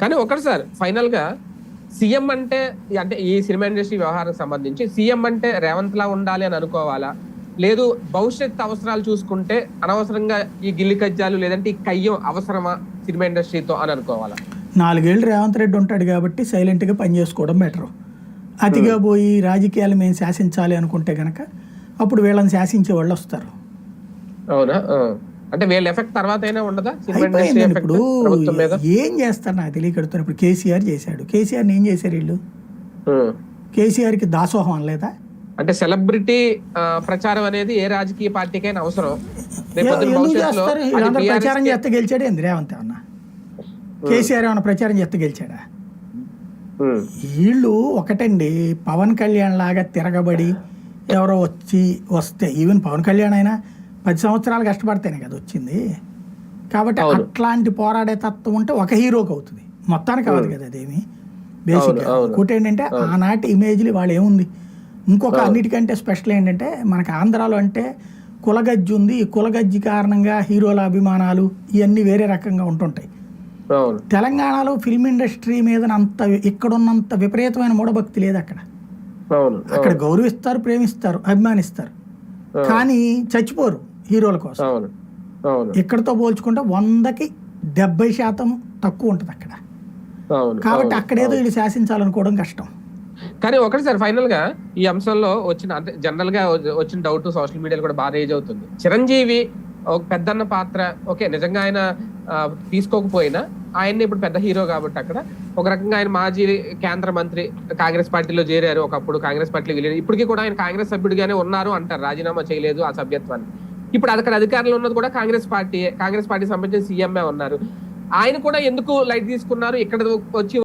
కానీ ఒకటి సార్ ఫైనల్గా సీఎం అంటే అంటే ఈ సినిమా ఇండస్ట్రీ వ్యవహారానికి సంబంధించి సీఎం అంటే రేవంత్ లా ఉండాలి అని అనుకోవాలా? లేదు భవిష్యత్ అవసరాలు చూసుకుంటే అనవసరంగా ఈ గిల్లి కజ్జాలు లేదంటే ఈ కయ్యం అవసరమా సినిమా ఇండస్ట్రీతో అని అనుకోవాలా? నాలుగేళ్ళు రేవంత్ రెడ్డి ఉంటాడు కాబట్టి సైలెంట్గా పని చేసుకోవడం బెటర్ అతిగా పోయి రాజకీయాలు మేము శాసించాలి అనుకుంటే గనక అప్పుడు వీళ్ళని శాసించే వాళ్ళు వస్తారు. అవునా. అంటే వీళ్ళ ఎఫెక్ట్ తర్వాత అయినా ఉండదా ఇప్పుడు ఏం చేస్తారు నాకు తెలియకడుతున్నా ఇప్పుడు కేసీఆర్ చేశాడు. కేసీఆర్ని ఏం చేశారు వీళ్ళు? ఉం. కేసీఆర్కి దాసోహం అనలేదా? అంటే సెలబ్రిటీ ప్రచారం అనేది ఏ రాజకీయ పార్టీకైనా అవసరం. ప్రచారం కే- చేస్తే గెలిచాడు ఏంది? రేవంత్ ఏమన్నా? కేసీఆర్ ఏమన్నా ప్రచారం చేస్తే గెలిచాడా. వీళ్ళు ఒకటండి పవన్ కళ్యాణ్ లాగా తిరగబడి ఎవరో వచ్చి వస్తే ఈవెన్ పవన్ కళ్యాణ్ అయినా పది సంవత్సరాలు కష్టపడితేనే కదా వచ్చింది. కాబట్టి. అట్లాంటి పోరాడే తత్వం ఉంటే ఒక హీరోకి అవుతుంది. మొత్తానికి అవ్వదు కదా అదేమి బేసిక్. ఇంకోటి ఏంటంటే ఆనాటి ఇమేజ్లు వాళ్ళు ఏముంది? ఇంకొక అన్నిటికంటే స్పెషల్ ఏంటంటే మనకి ఆంధ్రాలో అంటే కులగజ్జి ఉంది. ఈ కులగజ్జి కారణంగా హీరోల అభిమానాలు ఇవన్నీ వేరే రకంగా ఉంటుంటాయి. తెలంగాణలో ఫిల్మ్ ఇండస్ట్రీ మీద అంత ఇక్కడున్నంత విపరీతమైన మూఢభక్తి లేదు అక్కడ. అక్కడ గౌరవిస్తారు ప్రేమిస్తారు అభిమానిస్తారు. కానీ చచ్చిపోరు. హీరోల కోసం. అవును. అవును. ఇక్కడతో పోల్చుకుంటే వందకి డెబ్బై శాతం తక్కువ ఉంటుంది అక్కడ. కాబట్టి అక్కడేదో వీళ్ళు శాసించాలనుకోవడం కష్టం. కానీ ఒకటి సార్ ఫైనల్గా ఈ అంశంలో వచ్చిన అంటే జనరల్గా వచ్చిన డౌట్ సోషల్ మీడియాలో కూడా బాగా రేజ్ అవుతుంది. చిరంజీవి ఒక పెద్దన్న పాత్ర ఓకే నిజంగా ఆయన తీసుకోకపోయినా ఆయన్ని ఇప్పుడు పెద్ద హీరో కాబట్టి అక్కడ ఒక రకంగా ఆయన మాజీ కేంద్ర మంత్రి కాంగ్రెస్ పార్టీలో చేరారు ఒకప్పుడు. కాంగ్రెస్ పార్టీలో వెళ్ళారు ఇప్పటికీ కూడా ఆయన కాంగ్రెస్ సభ్యుడిగానే ఉన్నారు అంటారు. రాజీనామా చేయలేదు ఆ సభ్యత్వాన్ని. ఇప్పుడు అక్కడ అధికారంలో ఉన్నది కూడా కాంగ్రెస్ పార్టీ కాంగ్రెస్ పార్టీ సంబంధించిన సీఎంఏ ఉన్నారు. ఆయన కూడా ఎందుకు లైట్ తీసుకున్నారు? ఇక్కడ వచ్చి